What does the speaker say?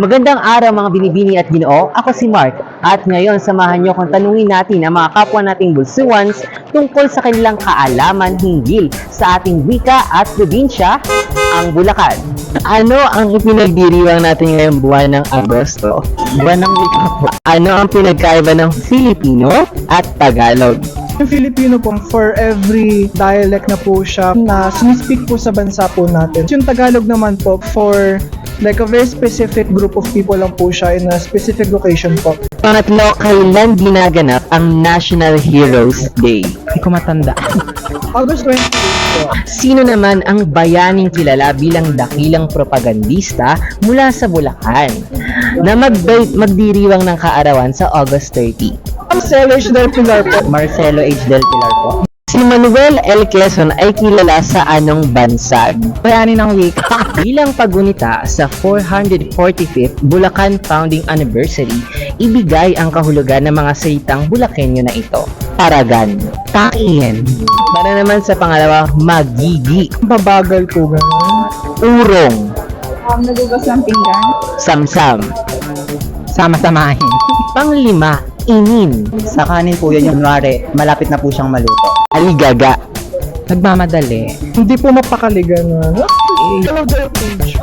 Magandang araw mga binibini at ginoo. Ako si Mark at ngayon samahan niyo kung tanungin natin ang mga kapwa nating bulsuwans tungkol sa kanilang kaalaman hinggil sa ating wika at probinsya, ang Bulacan. Ano ang ipinagdiriwang natin ngayong buwan ng Agosto? Buwan ng wika po. Ano ang pinagkaiba ng Filipino at Tagalog? Yung Filipino po, for every dialect na po siya na sinispeak po sa bansa po natin. Yung Tagalog naman po, for like a very specific group of people lang po siya in a specific location po. Pangatlo, kailan ginaganap ang National Heroes Day? Hindi ko matanda. August 28 po. Sino naman ang bayaning kilala bilang dakilang propagandista mula sa Bulacan na magday- magdiriwang ng kaarawan sa August 30? Ang Sellers del Pilar po. Marcelo H. Del Pilar po. Si Manuel L. Quezon ay kilala sa anong bansag? Bayani ng wika. Bilang pagunita sa 445th Bulacan Founding Anniversary, ibigay ang kahulugan ng mga salitang Bulakenyo na ito. Paragan, takihin. Para naman sa pangalawa, magigi, Babagal po ganun. urong, Um, nagugas ng pinggan. samsam. Sama-samahin. Panglima, inin, Sa kanin po yun yung kunwari, malapit na po siyang maluto. Aligaga. Nagmamadali. Hindi po mapakali ganun. Hello there, page.